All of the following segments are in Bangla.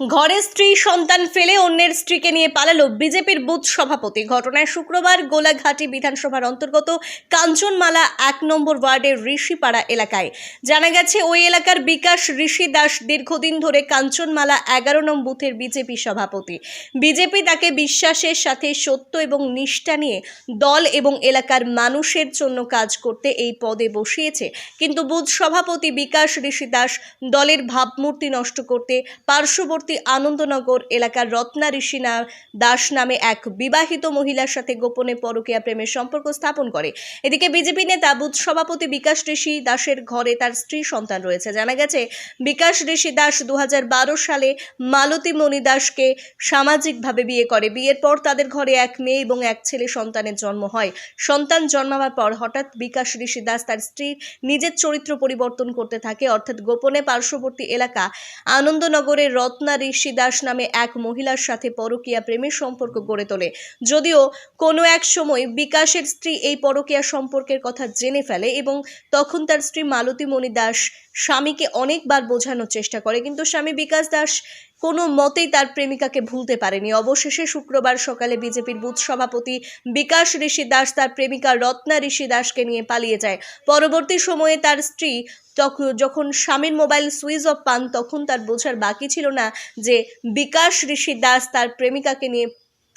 ঘরে স্ত্রী, সন্তান ফেলে অন্যের স্ত্রীকে নিয়ে পালালো বিজেপির বুথ সভাপতি। ঘটনায় শুক্রবার গোলাঘাটি বিধানসভার অন্তর্গত কাঞ্চনমালা এক নম্বর ওয়ার্ডের ঋষিপাড়া এলাকায়। জানা গেছে, ওই এলাকার বিকাশ ঋষি দাস দীর্ঘদিন ধরে কাঞ্চনমালা এগারো নং বুথের বিজেপি সভাপতি। বিজেপি তাকে বিশ্বাসের সাথে সত্য এবং নিষ্ঠা নিয়ে দল এবং এলাকার মানুষের জন্য কাজ করতে এই পদে বসিয়েছে। কিন্তু বুথ সভাপতি বিকাশ ঋষি দাস দলের ভাবমূর্তি নষ্ট করতে পার্শ্ববর্তী আনন্দনগর এলাকার রত্না ঋষি না- দাস নামে এক বিবাহিত মহিলার সাথে গোপনে পরকীয়া প্রেমের সম্পর্ক স্থাপন করে। এদিকে বিজেপি নেতা, বুথ সভাপতি বিকাশ ঋষি দাসের ঘরে তার স্ত্রী সন্তান রয়েছে। জানা গেছে, বিকাশ ঋষি দাস দুহাজার বারো সালে মালতী মণি দাসকে সামাজিকভাবে বিয়ে করে। বিয়ের পর তাদের ঘরে এক মেয়ে এবং এক ছেলে সন্তানের জন্ম হয়। সন্তান জন্মাবার পর হঠাৎ বিকাশ ঋষি দাস তার স্ত্রীর নিজের চরিত্র পরিবর্তন করতে থাকে। অর্থাৎ গোপনে পার্শ্ববর্তী এলাকা আনন্দনগরের রত্না ঋষি দাস নামে এক মহিলার সাথে পরকীয়া প্রেমের সম্পর্ক গড়ে তোলে। যদিও কোনো এক সময় বিকাশের স্ত্রী এই পরকীয়া সম্পর্কের কথা জেনে ফেলে এবং তখন তার স্ত্রী মালতী মণি দাস স্বামীকে অনেকবার বোঝানোর চেষ্টা করে, কিন্তু স্বামী বিকাশ দাস কোনো মতেই তার প্রেমিকাকে ভুলতে পারেনি। অবশেষে শুক্রবার সকালে বিজেপির বুথ সভাপতি বিকাশ ঋষি দাস তার প্রেমিকা রত্না ঋষি দাসকে নিয়ে পালিয়ে যায়। পরবর্তী সময়ে তার স্ত্রী তখ- যখন স্বামীর মোবাইল সুইচ অফ পান, তখন তার বোঝার বাকি ছিল না যে বিকাশ ঋষি দাস তার প্রেমিকাকে নিয়ে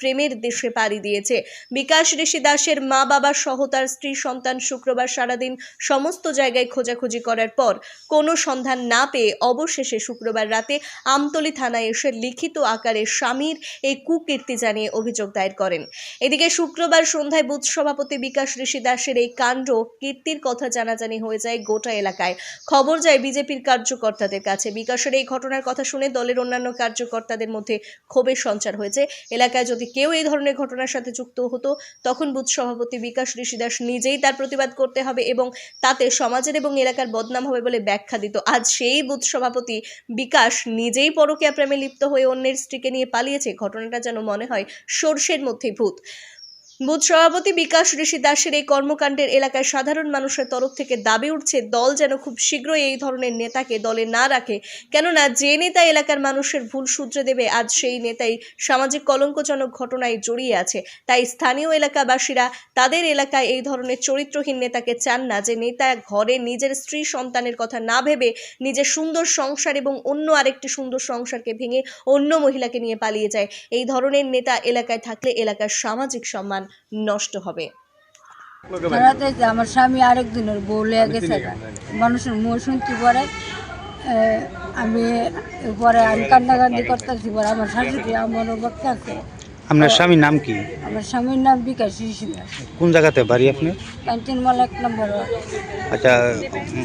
প্রেমের দেশে পাড়ি দিয়েছে। বিকাশ ঋষি দাসের মা বাবা সহ তার স্ত্রী সন্তান শুক্রবার সারাদিন সমস্ত জায়গায় খোঁজাখুঁজি করার পর কোনো সন্ধান না পেয়ে অবশেষে শুক্রবার রাতে আমতলী থানায় এসে লিখিত আকারে স্বামীর এই কুকীর্তি জানিয়ে অভিযোগ দায়ের করেন। এদিকে শুক্রবার সন্ধ্যায় বুথ সভাপতি বিকাশ ঋষি দাসের এই কাণ্ড কীর্তির কথা জানাজানি হয়ে যায় গোটা এলাকায়। খবর যায় বিজেপির কার্যকর্তাদের কাছে। বিকাশের এই ঘটনার কথা শুনে দলের অন্যান্য কার্যকর্তাদের মধ্যে ক্ষোভের সঞ্চার হয়েছে। এলাকায় যদি কেউ এই ধরনের ঘটনার সাথে যুক্ত হতো, তখন বুথ সভাপতি বিকাশ ঋষিদাস নিজেই তার প্রতিবাদ করতে হবে এবং তাতে সমাজের এবং এলাকার বদনাম হবে বলে ব্যাখ্যা দিত। আজ সেই বুথ সভাপতি বিকাশ নিজেই পরকীয়া প্রেমে লিপ্ত হয়ে অন্যের স্ত্রীকে নিয়ে পালিয়েছে। ঘটনাটা যেন মনে হয় সর্ষের মধ্যে ভূত। বুথ সভাপতি বিকাশ ঋষি দাসের এই কর্মকাণ্ডের এলাকায় সাধারণ মানুষের তরফ থেকে দাবি উঠছে, দল যেন খুব শীঘ্রই এই ধরনের নেতাকে দলে না রাখে। কেননা, যে নেতা এলাকার মানুষের ভুল শুধরে দেবে, আজ সেই নেতাই সামাজিক কলঙ্কজনক ঘটনায় জড়িয়ে আছে। তাই স্থানীয় এলাকাবাসীরা তাদের এলাকায় এই ধরনের চরিত্রহীন নেতাকে চান না। যে নেতা ঘরে নিজের স্ত্রী সন্তানের কথা না ভেবে নিজের সুন্দর সংসার এবং অন্য আরেকটি সুন্দর সংসারকে ভেঙে অন্য মহিলাকে নিয়ে পালিয়ে যায়। এই ধরনের নেতা এলাকায় থাকলে এলাকার সামাজিক সম্মান নষ্ট হবে। বেড়াতে যে আমার স্বামী আরেকদিনের বউ লেগে গেছে মানুষের মুখ শুনতে পরে আমি পরে আমি কান্নাকান্দি করতেছি পরে আমার শাশুড়ি আমার বক্তা আছে। আপনার স্বামীর নাম কি? আমার স্বামীর নাম বিকাশ কোন জায়গাতে বাড়ি আপনার ক্যান্টিনমালা এক নম্বর আচ্ছা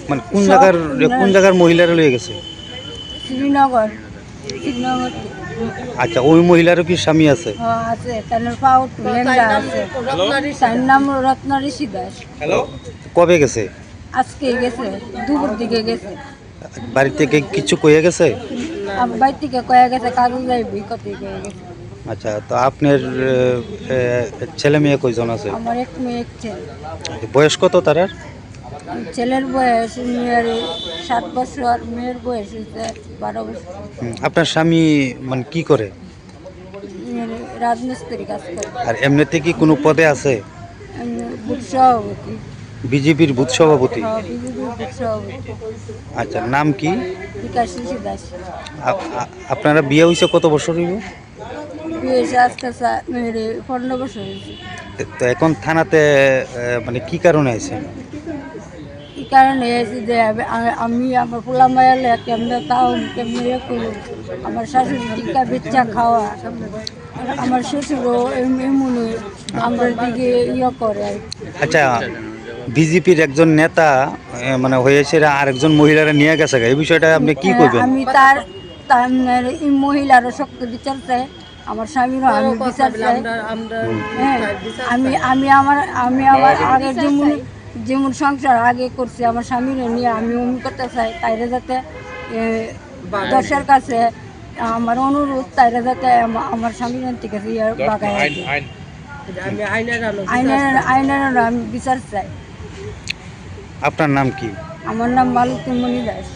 মানে কোন জায়গার কোন জায়গার মহিলারা লয়ে গেছে? শ্রীনগর। আচ্ছা ওই মহিলারও কি স্বামী আছে? আছে তার পাও লেঙ্গা আছে। তার নাম রত্ন দাস। কবে গেছে? আজকে গেছে দুপুর দিকে গেছে। বাড়ি থেকে কিছু কয়ে গেছে? বাড়ি থেকে কয়ে গেছে কাগজ যাইবি কত কয়ে গেছে। আচ্ছা তো আপনার ছেলে মেয়ে কয়জন আছে? আমার এক মেয়ে এক ছেলে। বয়স কত তারার ছেলের বয়স মেয়ের সাত বছর মেয়ের বয়স হচ্ছে বারো বছর। আপনার স্বামী মানে কি করে? রাজমিস্ত্রি কাজ করে। আর এমনিতে কি কোনো পদে আছে? বুথ সভাপতি। বিজেপির বুথ সভাপতি? আচ্ছা নাম কি? আপনারা বিয়ে হয়েছে কত বছর হইব? তো এখন থানাতে মানে কি কারণে আছে এই কারণে হয়েছে যে আমি- আমি- আমি আমার পোলা মায়ালে কেমনে তাও কেমনে ইয়ে করি আমার শাশুড়ি টিকা বেচা খাওয়া আমার শ্বশুরও এম- এমনই আমরা দিকে ইয়ে করে। আচ্ছা বিজেপির একজন নেতা মানে হয়েছে আরেকজন মহিলারা নিয়ে গেছে গা। এই বিষয়টা আপনি কি করবেন আমি তার তার মানে এই মহিলারও শক্ত বিচার চাই আমার স্বামীরও আমি বিচার চাই হ্যাঁ আমি আমি আমার আমি আমার আগে যেমন যেমন সংসার আগে করছি আমার স্বামীর নিয়ে আমি অমি করতে চাই তাইরে যাতে দর্শের দশের কাছে আমার অনুরোধ তাইরে যাতে আমার স্বামীর থেকে ইয়ে বাগায় আইনের আইনের আমি বিচার চাই। আপনার নাম কি? আমার নাম মালতী মণি দাস।